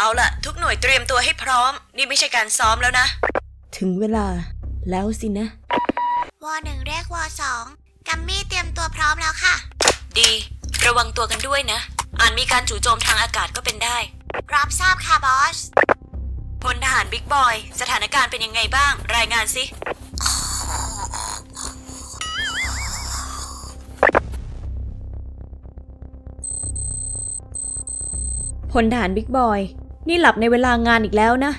เอาล่ะทุกหน่วยเตรียมตัวให้พร้อม นี่ไม่ใช่การซ้อมแล้วนะ ถึงเวลาแล้วสินะ วอหนึ่งเรียกวอสองกัมมี่เตรียมตัวพร้อมแล้วค่ะ ดี ระวังตัวกันด้วยนะ อาจมีการจู่โจมทางอากาศก็เป็นได้ รับทราบค่ะบอสพลทหารบิ๊กบอย สถานการณ์เป็นยังไงบ้าง รายงานสิ พลทหารบิ๊กบอย นี่หลับในเวลางานอีกแล้วนะ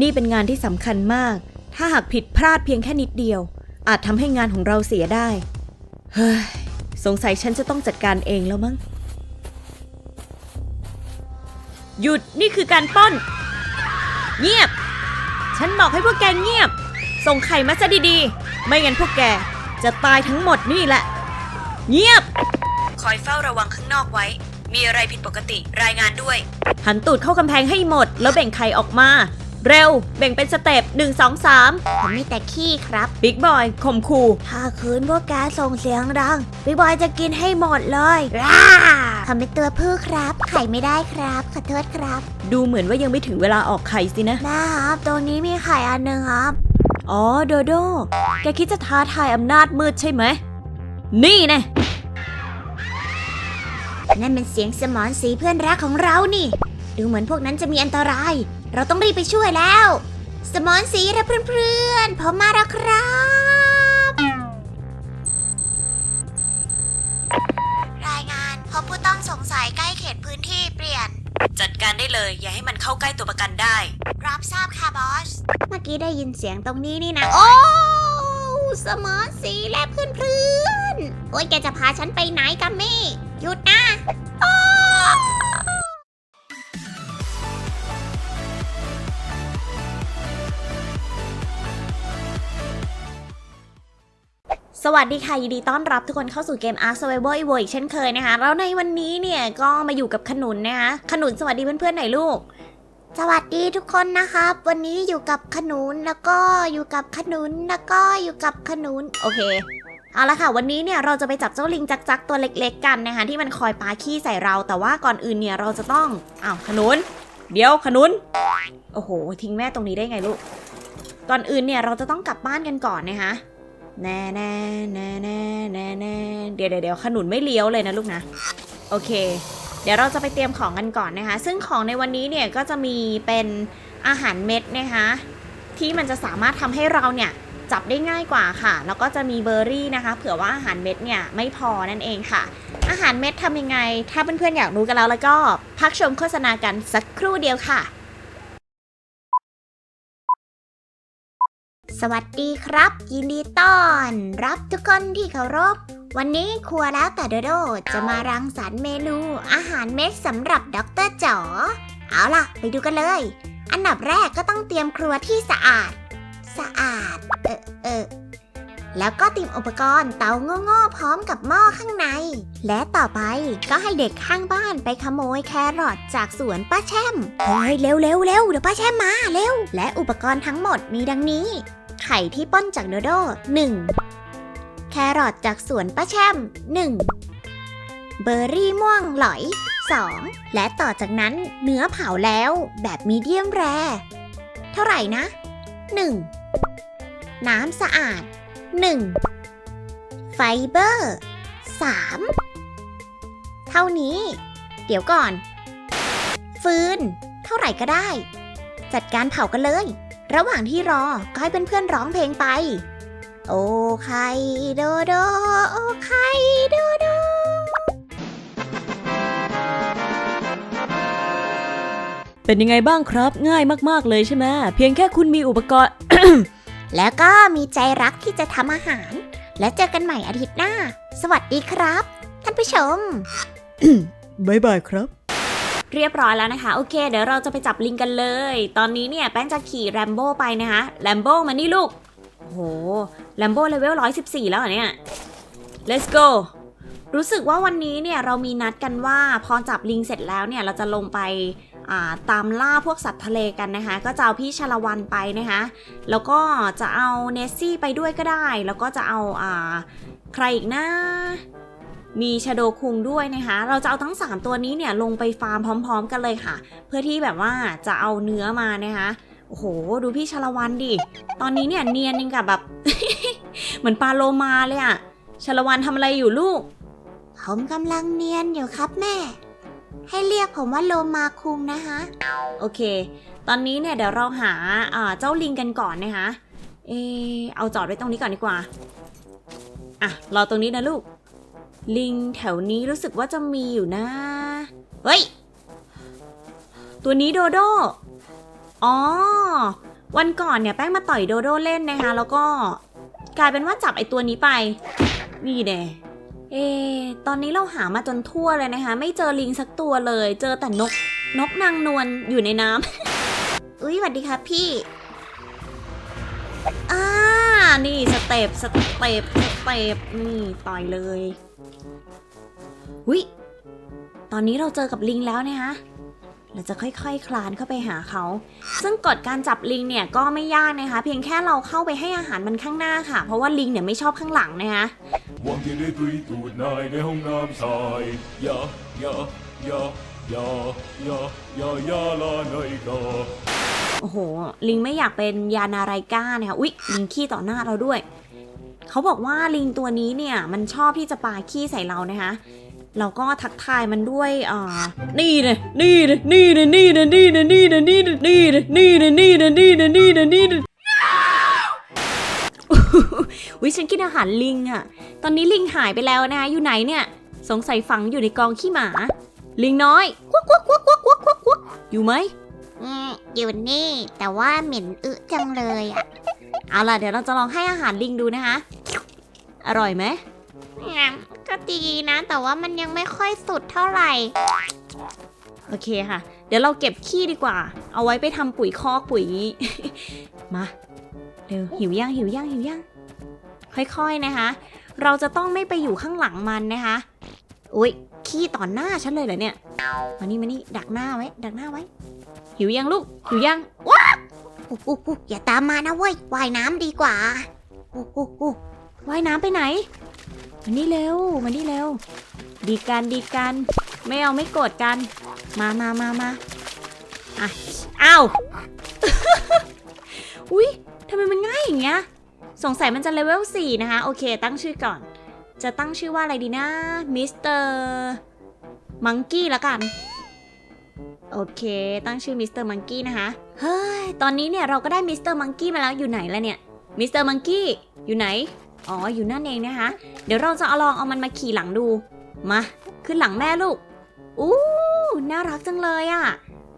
นี่เป็นงานที่สำคัญมาก ถ้าหากผิดพลาดเพียงแค่นิดเดียว อาจทำให้งานของเราเสียได้ เฮ้ย สงสัยฉันจะต้องจัดการเองแล้วมั้ง หยุด นี่คือการปล้นเงียบ ฉันบอกให้พวกแกเงียบ ส่งไข่มาซะดีๆ ไม่งั้นพวกแกจะตายทั้งหมดนี่แหละ เงียบ คอยเฝ้าระวังข้างนอกไว้ มีอะไรผิดปกติรายงานด้วย หันตูดเข้ากำแพงให้หมด แล้วแบ่งไข่ออกมา เร็ว แบ่งเป็นสเต็ป1 2 3 ผมมีแต่ขี้ครับ บิ๊กบอยข่มขู่ถ้าคืนพวกแกส่งเสียงดังบิ๊กบอยจะกินให้หมดเลยร่าทำเป็นตัวผู้ครับ ไข่ไม่ได้ครับ ขอโทษครับดูเหมือนว่ายังไม่ถึงเวลาออกไข่สินะ แม่ครับตรงนี้มีไข่อันหนึ่งครับ อ๋อ โดโด แกคิดจะท้าทายอำนาจมืดใช่ไหม นี่แนะ นั่นเป็นเสียงสมอนสีเพื่อนรักของเรานี่ ดูเหมือนพวกนั้นจะมีอันตราย เราต้องรีบไปช่วยแล้ว สมอนสีและเพื่อนๆผมมาแล้วครับ รายงานพบผู้ต้องสงสัยใกล้เขตพื้นที่เปลี่ยน จัดการได้เลย อย่าให้มันเข้าใกล้ตัวประกันได้ รับทราบค่ะบอส เมื่อกี้ได้ยินเสียงตรงนี้นี่นะ โอ้สมอนสีและเพื่อนๆโอ้ยแกจะพาฉันไปไหนกัมมี่ หยุดนะสวัสดีค่ะ ยินดีต้อนรับทุกคนเข้าสู่เกม Ark Survival Evo อีกเช่นเคยนะคะ แล้วในวันนี้เนี่ยก็มาอยู่กับขนุนนะคะ ขนุนสวัสดีเพื่อนๆหน่อยลูก สวัสดีทุกคนนะครับ วันนี้อยู่กับขนุนแล้วก็อยู่กับขนุนแล้วก็อยู่กับขนุน โอเค เอาละค่ะวันนี้เนี่ยเราจะไปจับเจ้าลิงจักจักตัวเล็ก ๆ กันนะคะที่มันคอยปาขี้ใส่เรา แต่ว่าก่อนอื่นเนี่ยเราจะต้องอ้าวขนุน เดี๋ยวขนุน โอ้โห ทิ้งแม่ตรงนี้ได้ไงลูก ก่อนอื่นเนี่ยเราจะต้องกลับบ้านกันก่อนนะคะแน่แน่แน่แน่แน่แน่เดี๋ยวเดี๋ยวเดี๋ยวขนุนไม่เลี้ยวเลยนะลูกนะโอเค เดี๋ยวเราจะไปเตรียมของกันก่อนนะคะ ซึ่งของในวันนี้เนี่ยก็จะมีเป็นอาหารเม็ดนะคะที่มันจะสามารถทำให้เราเนี่ย จับได้ง่ายกว่าค่ะ แล้วก็จะมีเบอร์รี่นะคะ เผื่อว่าอาหารเม็ดเนี่ยไม่พอนั่นเองค่ะ อาหารเม็ดทำยังไง ถ้าเพื่อนๆอยากรู้กันแล้วแล้วก็พักชมโฆษณากันสักครู่เดียวค่ะ สวัสดีครับ ยินดีต้อน รับทุกคนที่เคารพวันนี้ครัวแล้วแต่โดโดจะมารังสรรค์เมนู อาหารเม็ดสำหรับด็อกเตอร์จ๋อเอาล่ะ ไปดูกันเลย อันดับแรกก็ต้องเตรียมครัวที่สะอาด สะอาด เออเออแล้วก็เตรียมอุปกรณ์เตาโง่ๆพร้อมกับหม้อข้างใน และต่อไปก็ให้เด็กข้างบ้านไปขโมยแครอทจากสวนป้าแช่มเฮ้ยเร็วเร็วเร็วเดี๋ยวป้าแช่มมาเร็ว และอุปกรณ์ทั้งหมดมีดังนี้ ไข่ที่ป้อนจากโดโด 1. แครอทจากสวนป้าแช่ม 1. เบอร์รี่ม่วงหลอย 2. และต่อจากนั้นเนื้อเผาแล้วแบบมีเดียมแร เท่าไหร่นะ 1. น้ำสะอาด 1. ไฟเบอร์ 3. เท่านี้ เดี๋ยวก่อน ฟืน เท่าไหร่ก็ได้ จัดการเผากันเลย ระหว่างที่รอ ก็ให้เพื่อนๆร้องเพลงไป โอ้ไขโดโด โอ้ไขโดโดเป็นยังไงบ้างครับ ง่ายมาก ๆ เลยใช่ไหมเพียงแค่คุณมีอุปกรณ์ แล้วก็มีใจรักที่จะทำอาหาร และเจอกันใหม่อาทิตย์หน้า สวัสดีครับ ท่านผู้ชมบายบายครับ เรียบร้อยแล้วนะคะ โอเค เดี๋ยวเราจะไปจับลิงกันเลย ตอนนี้เนี่ยแป้งจะขี่แรมโบ้ไปนะคะแรมโบ้มานี่ลูกโอ้โหแรมโบ้เลเวล114 แล้วเหรอเนี่ย let's go รู้สึกว่าวันนี้เนี่ยเรามีนัดกันว่าพอจับลิงเสร็จแล้วเนี่ยเราจะลงไปอ่า ตามล่าพวกสัตว์ทะเลกันนะคะ ก็จะเอาพี่ชาละวันไปนะคะ แล้วก็จะเอาเนสซี่ไปด้วยก็ได้ แล้วก็จะเอาอาใครอีกนะมีชาโดคุงด้วยนะคะ เราจะเอาทั้ง 3 ตัวนี้เนี่ยลงไปฟาร์มพร้อม ๆ กันเลยค่ะ เพื่อที่แบบว่าจะเอาเนื้อมานะคะ โอ้โห ดูพี่ชาละวันดิ ตอนนี้เนี่ยเนียนยังกับแบบ เหมือนปลาโลมาเลยอะชาละวันทำอะไรอยู่ลูก ผมกำลังเนียนอยู่ครับแม่ ให้เรียกผมว่าโลมาคุงนะคะ โอเค ตอนนี้เนี่ยเดี๋ยวเราหาเจ้าลิงกันก่อนนะคะ เออเอาจอดไว้ตรงนี้ก่อนดีกว่า อะ รอตรงนี้นะลูก ลิงแถวนี้รู้สึกว่าจะมีอยู่นะ เฮ้ย ตัวนี้โดโด อ๋อ วันก่อนเนี่ยแป้งมาต่อยโดโดเล่นนะคะ แล้วก็กลายเป็นว่าจับไอตัวนี้ไป นี่แน่ เอ ตอนนี้เราหามาจนทั่วเลยนะคะ ไม่เจอลิงสักตัวเลย เจอแต่นก นกนางนวลอยู่ในน้ำ อุ้ยสวัสดีครับพี่ อ่า นี่สเต็ปสเต็ปสเต็ปนี่ต่อยเลยวิตอนนี้เราเจอกับลิงแล้วนะคะ เราจะค่อยๆคคลานเข้าไปหาเขา ซึ่งกฎการจับลิงเนี่ยก็ไม่ยากนะคะ เพียงแค่เราเข้าไปให้อาหารมันข้างหน้าค่ะ เพราะว่าลิงเนี่ยไม่ชอบข้างหลังนะคะวางที่ได้ตุยตูดนายในห้องน้ำชายยายายายายายายาลาไนกาโอ้โห ลิงไม่อยากเป็นยานาไรก้านะคะอุ๊ย ลิงขี้ต่อหน้าเราด้วย เขาบอกว่าลิงตัวนี้เนี่ยมันชอบที่จะปาขี้ใส่เรานะคะ เราก็ทักทายมันด้วยอ่านี่เลยนี่เลยนี่เลยนี่เลยนี่เลยนี่เลยนี่เลยนี่เลยนี่เลยนี่เลยนี่เลยนี่เลยนี่เลยวิฉันกินอาหารลิงอะตอนนี้ลิงหายไปแล้วนะคะอยู่ไหนเนี่ย สงสัยฝังอยู่ในกองขี้หมา ลิงน้อยกวักกวักกวักกวักกวักกวักกวักอยู่ไหมอืมอยู่นี่ แต่ว่าเหม็นอึจังเลยอะเอาล่ะเดี๋ยวเราจะลองให้อาหารลิงดูนะคะ อร่อยไหม ปก็ดีนะ แต่ว่ามันยังไม่ค่อยสุดเท่าไหร่ โอเคค่ะ เดี๋ยวเราเก็บขี้ดีกว่า เอาไว้ไปทำปุ๋ยคอกปุ๋ย มาเร็วหิวย่างหิวย่างหิวย่างค่อยๆนะคะ เราจะต้องไม่ไปอยู่ข้างหลังมันนะคะอุ้ยขี้ต่อหน้าฉันเลยเหรอเนี่ยมานี่มานี่ดักหน้าไว้ ดักหน้าไว้ หิวยังลูกหิวยังอุ๊บอุ๊บอุ๊บอย่าตามมานะเว้ยว่ายน้ำดีกว่าอุ๊อุ๊อุ๊ว่ายน้ำไปไหน มานี่เร็วมานี่เร็ว ดีกันดีกัน ไม่เอาไม่โกรธกัน มามามามาอะอ้าวอุ๊ยทำไมมันง่ายอย่างเงี้ย สงสัยมันจะเลเวล4นะคะ โอเค ตั้งชื่อก่อน จะตั้งชื่อว่าอะไรดีนะมิสเตอร์มังกี้ละกัน โอเค ตั้งชื่อมิสเตอร์มังกี้นะคะ เฮ้ย ตอนนี้เนี่ยเราก็ได้มิสเตอร์มังกี้มาแล้วอยู่ไหนแล้วเนี่ย มิสเตอร์มังกี้อยู่ไหน อ๋ออยู่นั่นเองนะคะ เดี๋ยวเราจะเอาลองเอามันมาขี่หลังดู มา ขึ้นหลังแม่ลูก อู้น่ารักจังเลยอะ่ะ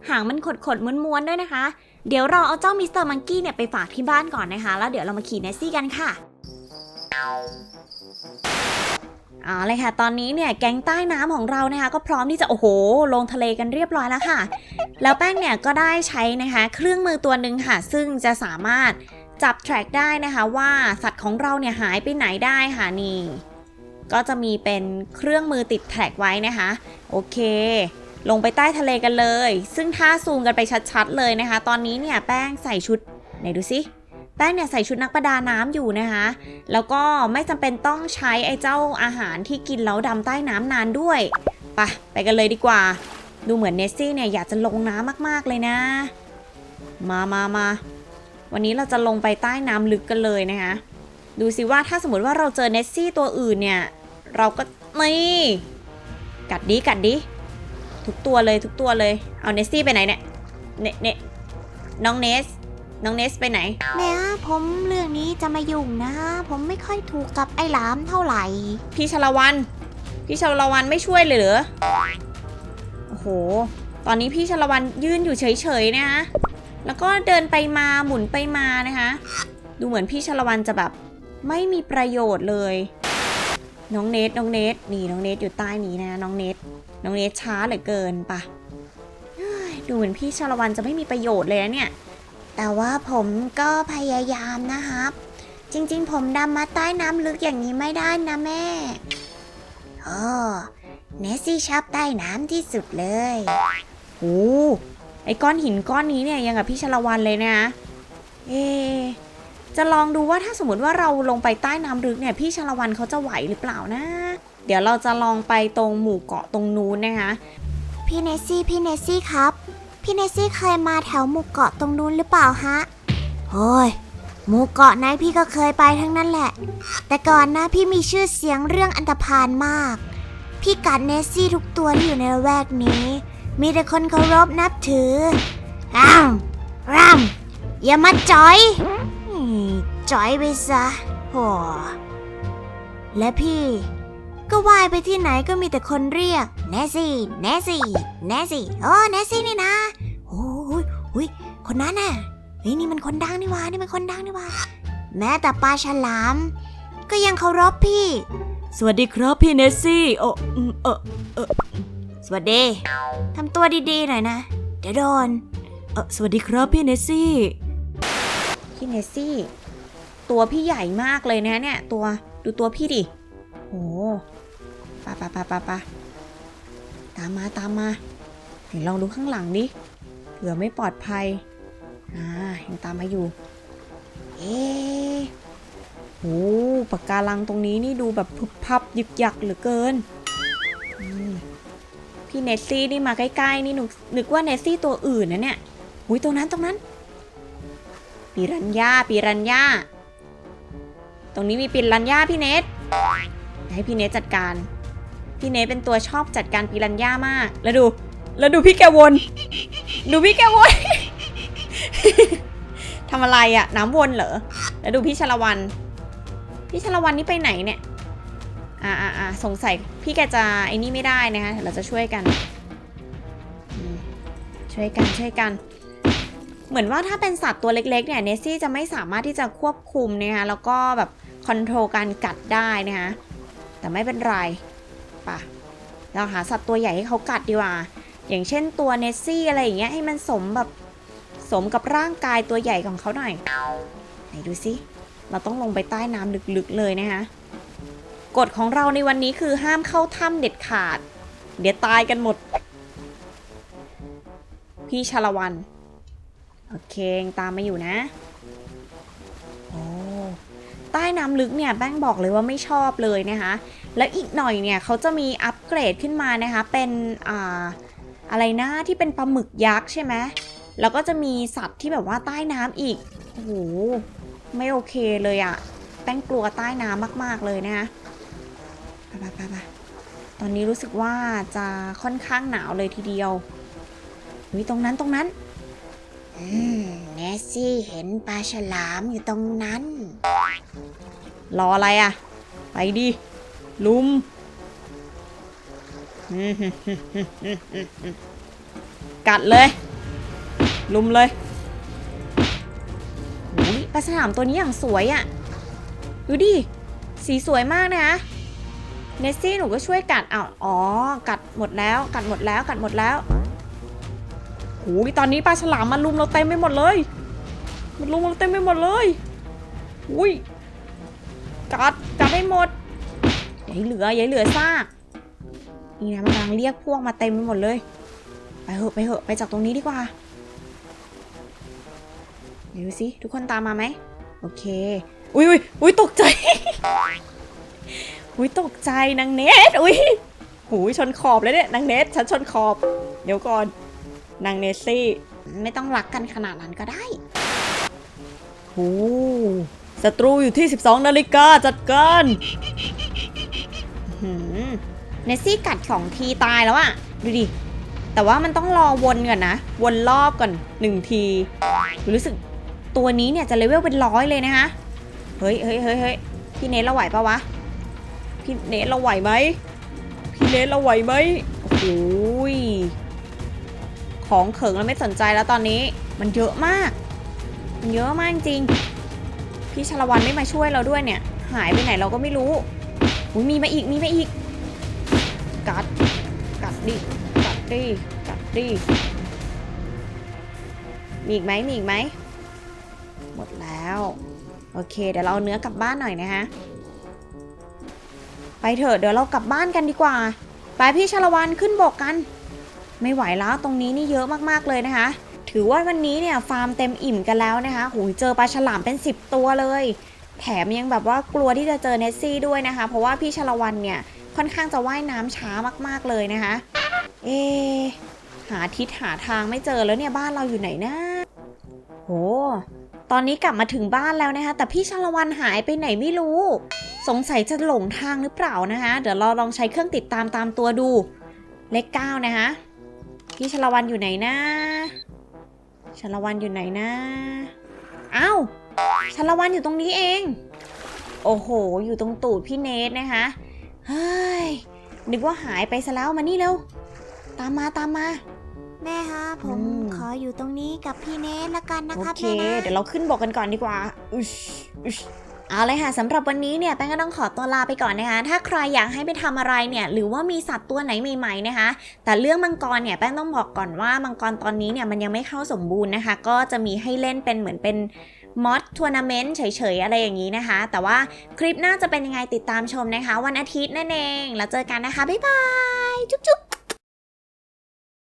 หางมันขดขดๆม้วนๆด้วยนะคะ เดี๋ยวเราเอาเจ้ามิสเตอร์มังกี้เนี่ยไปฝากที่บ้านก่อนนะคะ แล้วเดี๋ยวเรามาขี่เนสซี่กันค่ะเอาเลยค่ะ ตอนนี้เนี่ยแก๊งใต้น้ำของเรานะคะ ก็พร้อมที่จะโอ้โห ลงทะเลกันเรียบร้อยแล้วค่ะ แล้วแป้งเนี่ยก็ได้ใช้นะคะ เครื่องมือตัวหนึ่งค่ะ ซึ่งจะสามารถ จับ track ได้นะคะว่าสัตว์ของเราเนี่ยหายไปไหนได้ค่ะนี่ ก็จะมีเป็นเครื่องมือติดแท็กไว้นะคะ โอเค ลงไปใต้ทะเลกันเลย ซึ่งถ้าซูมกันไปชัดๆเลยนะคะ ตอนนี้เนี่ยแป้งใส่ชุดไหนดูสิแป้งเนี่ยใส่ชุดนักประดาน้ำอยู่นะคะ แล้วก็ไม่จำเป็นต้องใช้ไอ้เจ้าอาหารที่กินแล้วดำใต้น้ำนานด้วยไปไปกันเลยดีกว่า ดูเหมือนเนสซี่เนี่ยอยากจะลงน้ำมากๆเลยนะ มามามา วันนี้เราจะลงไปใต้น้ำลึกกันเลยนะคะ ดูสิว่าถ้าสมมติว่าเราเจอเนสซี่ตัวอื่นเนี่ย เราก็นี่กัดดิกัดดิทุกตัวเลยทุกตัวเลย เอาเนสซี่ไปไหนเนี่ยเนเนน้องเนส น้องเนสไปไหน แม่ผมเรื่องนี้จะมายุ่งนะ ผมไม่ค่อยถูกกับไอ้หลามเท่าไหร่ พี่ชลวันพี่ชลวันไม่ช่วยเลยเหรอ โอ้โห ตอนนี้พี่ชลวันยืนอยู่เฉยๆนะคะ แล้วก็เดินไปมาหมุนไปมานะคะ ดูเหมือนพี่ชลวันจะแบบไม่มีประโยชน์เลย น้องเนทน้องเนทนี่น้องเนทอยู่ใต้นี้นะน้องเนทน้องเนทช้าเหลือเกินปะดูเหมือนพี่ชลวันจะไม่มีประโยชน์เลยนะเนี่ย แต่ว่าผมก็พยายามนะครับ จริงๆ ผมดำมาใต้น้ำลึกอย่างนี้ไม่ได้นะแม่โอ้เนสซี่ชอบใต้น้ำที่สุดเลยโอ้ ไอ้ก้อนหินก้อนนี้เนี่ยยังกับพี่ชลวันเลยนะเอจะลองดูว่าถ้าสมมติว่าเราลงไปใต้น้ำลึกเนี่ยพี่ชลวันเขาจะไหวหรือเปล่านะ เดี๋ยวเราจะลองไปตรงหมู่เกาะตรงนู้นนะคะพี่เนซี่พี่เนซี่ครับพี่เนซี่เคยมาแถวหมู่เกาะตรงนู้นหรือเปล่าฮะโอ้ยหมู่เกาะไหนพี่ก็เคยไปทั้งนั้นแหละ แต่ก่อนนะพี่มีชื่อเสียงเรื่องอันธพาลมาก พี่กัดเนซี่ทุกตัวที่อยู่ในละแวกนี้ มีแต่คนเคารพนับถืออ้าวรัมอย่ามาจอยจอยไปซะโหและพี่ ก็ว่ายไปที่ไหนก็มีแต่คนเรียกเนซี่เนซี่เนซี่โอ้เนซี่นี่นะโอ้ยโอ้ยคนนั้นน่ะเฮ้ยนี่มันคนดังนี่ว่านี่มันคนดังนี่ว่าแม้แต่ปลาฉลาม ก็ยังเคารพพี่ สวัสดีครับพี่เนซี่โอ้อืมเออ วัสดีทำตัวดีๆหน่อยนะ เดี๋ยวโดน เออสวัสดีครับพี่เนสซี่ พี่เนสซี่ ตัวพี่ใหญ่มากเลยนะเนี่ย ตัวดูตัวพี่ดิโอ้ปะปะปะปะปะตามมาตามมาเดี๋ยวลองดูข้างหลังดิเผื่อไม่ปลอดภัย อ่ายังตามมาอยู่ เอ๊ะโอ้ปากการังตรงนี้นี่ดูแบบพึบพับยึกยักเหลือเกินอืม พี่เนสซี่นี่มาใกล้ๆ นี่หนูนึกว่าเนสซี่ตัวอื่นนะเนี่ยหุยตรงนั้นตรงนั้นปีรัญญาปีรัญญาตรงนี้มีปีรัญญาพี่เนทให้พี่เนทจัดการ พี่เนทเป็นตัวชอบจัดการปีรัญญามาก แล้วดู แล้วดูพี่แกวน ดูพี่แกวนทำอะไรอะน้ำวนเหรอ แล้วดูพี่ชลวัน พี่ชลวันนี่ไปไหนเนี่ย อ่าอ่าสงสัยพี่แกจะไอ้นี่ไม่ได้นะคะเราจะช่วยกันช่วยกันช่วยกัน เหมือนว่าถ้าเป็นสัตว์ตัวเล็กๆเนี่ยเนสซี่จะไม่สามารถที่จะควบคุมนะคะแล้วก็แบบคอนโทรลการกัดได้นะคะแต่ไม่เป็นไรป่ะเราหาสัตว์ตัวใหญ่ให้เขากัดดีกว่า อย่างเช่นตัวเนสซี่อะไรอย่างเงี้ยให้มันสมแบบสมกับร่างกายตัวใหญ่ของเขาหน่อยไหนดูสิเราต้องลงไปใต้น้ำลึกๆเลยนะคะ กฎของเราในวันนี้คือห้ามเข้าถ้ำเด็ดขาด เดี๋ยวตายกันหมด พี่ชาละวัน โอเคงตามมาอยู่นะ โอ้ใต้น้ำลึกเนี่ยแป้งบอกเลยว่าไม่ชอบเลยนะคะ แล้วอีกหน่อยเนี่ยเขาจะมีอัปเกรดขึ้นมานะคะ เป็นอ่าอะไรนะที่เป็นปลาหมึกยักษ์ใช่ไหมแล้วก็จะมีสัตว์ที่แบบว่าใต้น้ำอีกโอ้โหไม่โอเคเลยอะแป้งกลัวใต้น้ำมาก ๆ เลยนะคะ ไปไปไปไปตอนนี้รู้สึกว่าจะค่อนข้างหนาวเลยทีเดียวเฮ้ยตรงนั้นตรงนั้นอืมเนสซี่เห็นปลาฉลามอยู่ตรงนั้น รออะไรอะไปดิลุมกัดเลย ลุมเลยโอ้ยปลาฉลามตัวนี้อย่างสวยอะ่ะ ดูดิ สีสวยมากนะคะ เนสซี่หนูก็ช่วยกัดอ้าวอ๋อ กัดหมดแล้ว กัดหมดแล้ว กัดหมดแล้วโอ้ยตอนนี้ปลาฉลามมาลุมเราเต็มไปหมดเลย มันลุมเราเต็มไปหมดเลย อุ้ย กัด กัดให้หมดอย่าให้เหลืออย่าให้เหลือซาก นี่นะมันกำลังเรียกพวกมาเต็มไปหมดเลย ไปเหอะไปเหอะไปจากตรงนี้ดีกว่าเดี๋ยวดูสิทุกคนตามมาไหม โอเค อุ้ยอุ้ยอุ้ยตกใจ อุ้ยตกใจนางเนทอุ้ยหูยชนขอบเลยเนี่ยนางเนทฉันชนขอบ เดี๋ยวก่อนนางเนสซี่ ไม่ต้องรักกันขนาดนั้นก็ได้โอ้ศัตรูอยู่ที่ 12 นาฬิกาจัดการอื้อหือเนสซี่กัดสองทีตายแล้วอะดูดิ แต่ว่ามันต้องรอวนก่อนนะ วนรอบก่อนหนึ่งที รู้สึกตัวนี้เนี่ยจะเลเวลเป็นร้อยเลยนะคะ เฮ้ยเฮ้ยเฮ้ยเฮ้ยพี่เนทเราไหวปะวะ พี่เนทเราไหวไหมพี่เนทเราไหวไหมโอ้ยของเขิงเราไม่สนใจแล้วตอนนี้ มันเยอะมาก มันเยอะมากจริง พี่ชลวันไม่มาช่วยเราด้วยเนี่ย หายไปไหนเราก็ไม่รู้อุ๊ยมีมาอีกมีมาอีก กัด กัดดิ กัดดิ กัดดิ มีอีกไหมมีอีกไหม หมดแล้ว โอเค เดี๋ยวเราเนื้อกลับบ้านหน่อยนะคะ ไปเถอะเดี๋ยวเรากลับบ้านกันดีกว่า ไปพี่ชลวันขึ้นบกกัน ไม่ไหวแล้วตรงนี้นี่เยอะมากๆเลยนะคะ ถือว่าวันนี้เนี่ยฟาร์มเต็มอิ่มกันแล้วนะคะหยเจอปลาฉลามเป็น 10 ตัวเลย แถมยังแบบว่ากลัวที่จะเจอเนสซี่ด้วยนะคะ เพราะว่าพี่ชลวันเนี่ยค่อนข้างจะว่ายน้ำช้ามากๆเลยนะคะ เอ หาทิศหาทางไม่เจอแล้วเนี่ยบ้านเราอยู่ไหนนะโหตอนนี้กลับมาถึงบ้านแล้วนะคะ แต่พี่ชลวันหายไปไหนไม่รู้ สงสัยจะหลงทางหรือเปล่านะคะ เดี๋ยวเราลองใช้เครื่องติดตามตามตัวดู เลขเก้านะคะพี่ชลวันอยู่ไหนนะชลวันอยู่ไหนนะอ้าวชลวันอยู่ตรงนี้เอง โอ้โห อยู่ตรงตูดพี่เนทนะคะ เฮ้ย นึกว่าหายไปซะแล้วมานี่เร็ว ตามมาตามมา แม่ฮะผมอืมขออยู่ตรงนี้กับพี่เนทละกันนะโอครับเคแม่นะเดี๋ยวเราขึ้นบกกันก่อนดีกว่า อุชอุช เอาเลยค่ะสำหรับวันนี้เนี่ยแป้งก็ต้องขอตัวลาไปก่อนนะคะ ถ้าใครอยากให้ไปทำอะไรเนี่ยหรือว่ามีสัตว์ตัวไหนใหม่ๆนะคะ แต่เรื่องมังกรเนี่ยแป้งต้องบอกก่อนว่ามังกรตอนนี้เนี่ยมันยังไม่เข้าสมบูรณ์นะคะ ก็จะมีให้เล่นเป็นเหมือนเป็นมอดทัวร์นาเมนต์เฉยๆ อะไรอย่างนี้นะคะ แต่ว่าคลิปหน้าจะเป็นยังไงติดตามชมนะคะ วันอาทิตย์นั่นเอง แล้วเจอกันนะคะ บ๊ายบาย จุ๊บ